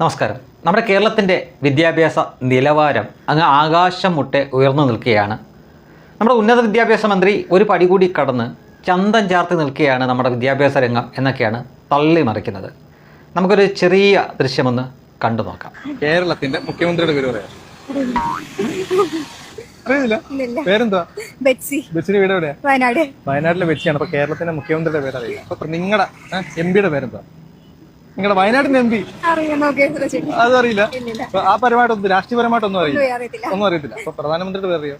നമസ്കാരം. നമ്മുടെ കേരളത്തിന്റെ വിദ്യാഭ്യാസ നിലവാരം അങ്ങ് ആകാശം മുട്ടെ ഉയർന്നു നിൽക്കുകയാണ്. നമ്മുടെ ഉന്നത വിദ്യാഭ്യാസ മന്ത്രി ഒരു പടി കൂടി കടന്ന് ചന്തം ചാർത്തി നിൽക്കുകയാണ് നമ്മുടെ വിദ്യാഭ്യാസ രംഗം എന്നൊക്കെയാണ് തള്ളി മറിക്കുന്നത് നമുക്കൊരു ചെറിയ ദൃശ്യമൊന്ന് കണ്ടു നോക്കാം. കേരളത്തിന്റെ മുഖ്യമന്ത്രിയുടെ പേര് പറയാം. അറിയില്ല. പേരെന്താ ബെറ്റ്സി. ബസ്സിന്റെ വീട് എവിടെയാ? വയനാട്. വയനാട്ടിലെ ബസ്സിയാണ് അപ്പൊ കേരളത്തിന്റെ മുഖ്യമന്ത്രിയുടെ പേര് അറിയില്ല. അപ്പൊ നിങ്ങളുടെ എം പിയുടെ പേരെന്താ നിങ്ങളുടെ വയനാട്ടിന്റെ എം പി? അത് അറിയില്ല ആ പരമായിട്ടൊന്നും രാഷ്ട്രീയപരമായിട്ടൊന്നും അറിയില്ല. ഒന്നും അറിയത്തില്ല. ഒന്നും അറിയത്തില്ല. അപ്പൊ പ്രധാനമന്ത്രിയുടെ പേര് അറിയോ?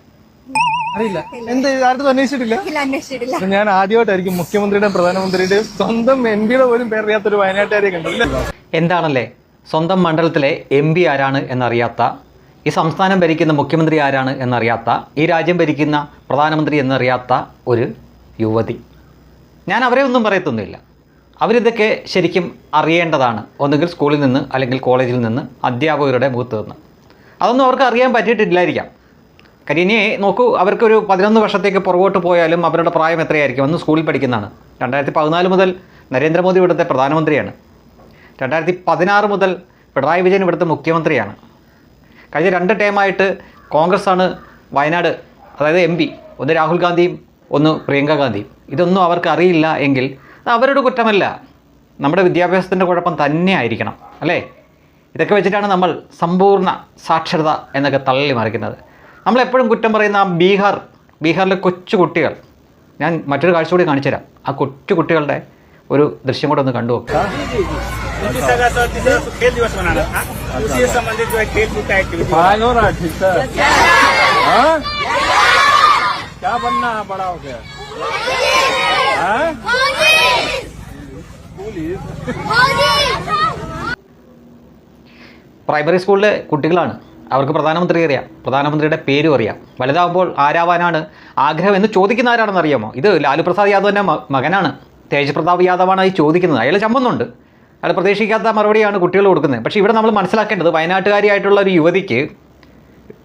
അറിയില്ല. എന്ത് ആരും അന്വേഷിച്ചിട്ടില്ല? ഞാൻ ആദ്യമായിട്ടായിരിക്കും മുഖ്യമന്ത്രിയുടെയും പ്രധാനമന്ത്രിയുടെയും സ്വന്തം എം പിയുടെ പോലും പേരറിയാത്തൊരു വയനാട്ടുകാരെ കണ്ടില്ല എന്താണല്ലേ? സ്വന്തം മണ്ഡലത്തിലെ എം പി ആരാണ് എന്നറിയാത്ത ഈ സംസ്ഥാനം ഭരിക്കുന്ന മുഖ്യമന്ത്രി ആരാണ് എന്നറിയാത്ത ഈ രാജ്യം ഭരിക്കുന്ന പ്രധാനമന്ത്രി എന്നറിയാത്ത ഒരു യുവതി. ഞാൻ അവരെ ഒന്നും പറയത്തൊന്നുമില്ല. അവരിതൊക്കെ ശരിക്കും അറിയേണ്ടതാണ്. ഒന്നുകിൽ സ്കൂളിൽ നിന്ന് അല്ലെങ്കിൽ കോളേജിൽ നിന്ന് അധ്യാപകരുടെ മുഖത്ത് നിന്ന്. അതൊന്നും അവർക്ക് അറിയാൻ പറ്റിയിട്ടില്ലായിരിക്കാം. കാര്യം ഇനി നോക്കൂ അവർക്കൊരു പതിനൊന്ന് വർഷത്തേക്ക് പുറകോട്ട് പോയാലും അവരുടെ പ്രായം എത്രയായിരിക്കും അന്ന് സ്കൂളിൽ പഠിക്കുന്നതാണ്. രണ്ടായിരത്തി പതിനാല് മുതൽ നരേന്ദ്രമോദി ഇവിടുത്തെ പ്രധാനമന്ത്രിയാണ്. രണ്ടായിരത്തി പതിനാറ് മുതൽ പിണറായി വിജയൻ ഇവിടുത്തെ മുഖ്യമന്ത്രിയാണ്. കഴിഞ്ഞ രണ്ട് ടേമായിട്ട് കോൺഗ്രസ്സാണ് വയനാട് അതായത് എം പി ഒന്ന് രാഹുൽ ഗാന്ധിയും ഒന്ന് പ്രിയങ്ക ഗാന്ധിയും. ഇതൊന്നും അവർക്ക് അറിയില്ല എങ്കിൽ അവരുടെ കുറ്റമല്ല. നമ്മുടെ വിദ്യാഭ്യാസത്തിന്റെ കുഴപ്പം തന്നെ ആയിരിക്കണം അല്ലേ? ഇതൊക്കെ വെച്ചിട്ടാണ് നമ്മൾ സമ്പൂർണ സാക്ഷരത എന്നൊക്കെ തള്ളി മറിക്കുന്നത്. നമ്മളെപ്പോഴും കുറ്റം പറയുന്ന ആ ബീഹാർ ബീഹാറിലെ കൊച്ചു കുട്ടികൾ. ഞാൻ മറ്റൊരു കാഴ്ച കൂടി കാണിച്ചുതരാം ആ കൊച്ചു കുട്ടികളുടെ ഒരു ദൃശ്യം കൂടെ ഒന്ന് കണ്ടു നോക്കുക പ്രൈമറി സ്കൂളിലെ കുട്ടികളാണ്. അവർക്ക് പ്രധാനമന്ത്രി അറിയാം. പ്രധാനമന്ത്രിയുടെ പേരും അറിയാം. വലുതാവുമ്പോൾ ആരാവാനാണ് ആഗ്രഹം എന്ന് ചോദിക്കുന്ന ആരാണെന്ന് അറിയാമോ? ഇത് ലാലു പ്രസാദ് യാദവിന്റെ മകനാണ്. തേജ് പ്രതാപ് യാദവാണ് ഈ ചോദിക്കുന്നത്. അയാൾ ചമ്പുന്നുണ്ട് അയാൾ പ്രതീക്ഷിക്കാത്ത മറുപടിയാണ് കുട്ടികൾ കൊടുക്കുന്നത്. പക്ഷേ ഇവിടെ നമ്മൾ മനസ്സിലാക്കേണ്ടത് വയനാട്ടുകാരിയായിട്ടുള്ള ഒരു യുവതിക്ക്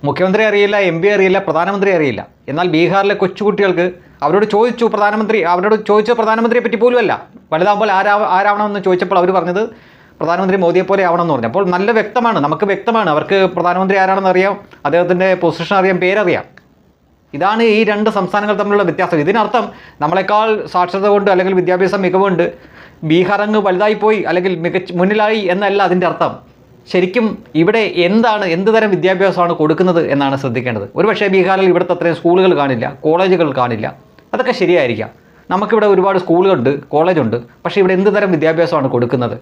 മുഖ്യമന്ത്രി അറിയില്ല എം അറിയില്ല പ്രധാനമന്ത്രി അറിയില്ല. എന്നാൽ ബീഹാറിലെ കൊച്ചുകുട്ടികൾക്ക് അവരോട് ചോദിച്ചു പ്രധാനമന്ത്രി അവരോട് ചോദിച്ച പ്രധാനമന്ത്രിയെ പറ്റി പോലുമല്ല. വലുതാകുമ്പോൾ ആരാ ആരാവണമെന്ന് ചോദിച്ചപ്പോൾ അവർ പറഞ്ഞത് പ്രധാനമന്ത്രി മോദിയെ പോലെ ആവണമെന്ന് പറഞ്ഞു. അപ്പോൾ നല്ല വ്യക്തമാണ് നമുക്ക് വ്യക്തമാണ്. അവർക്ക് പ്രധാനമന്ത്രി ആരാണെന്ന് അറിയാം അദ്ദേഹത്തിന്റെ പൊസിഷൻ അറിയാം പേരറിയാം. ഇതാണ് ഈ രണ്ട് സംസ്ഥാനങ്ങൾ തമ്മിലുള്ള വ്യത്യാസം. ഇതിനർത്ഥം നമ്മളെക്കാൾ സാക്ഷരത കൊണ്ട് അല്ലെങ്കിൽ വിദ്യാഭ്യാസ മികവുണ്ട് ബീഹാർ അങ്ങ് വലുതായിപ്പോയി അല്ലെങ്കിൽ മികച്ച മുന്നിലായി എന്നല്ല അതിന്റെ അർത്ഥം. ശരിക്കും ഇവിടെ എന്താണ് എന്ത് തരം വിദ്യാഭ്യാസമാണ് കൊടുക്കുന്നത് എന്നാണ് ശ്രദ്ധിക്കേണ്ടത്. ഒരുപക്ഷേ ബീഹാറിൽ ഇവിടുത്തെ അത്രയും സ്കൂളുകൾ കാണില്ല കോളേജുകൾ കാണില്ല. അതൊക്കെ ശരിയായിരിക്കാം. നമുക്കിവിടെ ഒരുപാട് സ്കൂളുകളുണ്ട് കോളേജുണ്ട്. പക്ഷേ ഇവിടെ എന്ത് തരം വിദ്യാഭ്യാസമാണ് കൊടുക്കുന്നത്?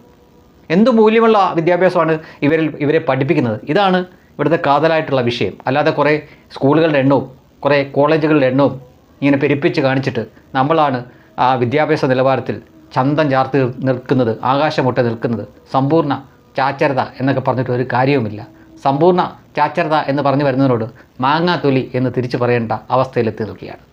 എന്ത് മൂല്യമുള്ള വിദ്യാഭ്യാസമാണ് ഇവരിൽ ഇവരെ പഠിപ്പിക്കുന്നത്? ഇതാണ് ഇവിടുത്തെ കാതലായിട്ടുള്ള വിഷയം. അല്ലാതെ കുറേ സ്കൂളുകളുടെ എണ്ണവും കുറേ കോളേജുകളുടെ എണ്ണവും ഇങ്ങനെ പെരുപ്പിച്ച് കാണിച്ചിട്ട് നമ്മളാണ് ആ വിദ്യാഭ്യാസ നിലവാരത്തിൽ ചന്തം ചാർത്ത് നിൽക്കുന്നത് ആകാശമൊട്ട് നിൽക്കുന്നത്. സമ്പൂർണ ചാച്ചരത എന്നൊക്കെ പറഞ്ഞിട്ട് ഒരു കാര്യവുമില്ല. സമ്പൂർണ ചാച്ചരത എന്ന് പറഞ്ഞു വരുന്നതിനോട് മാങ്ങാത്തൊലി എന്ന് തിരിച്ചു പറയേണ്ട അവസ്ഥയിലെത്തി നിൽക്കുകയാണ്.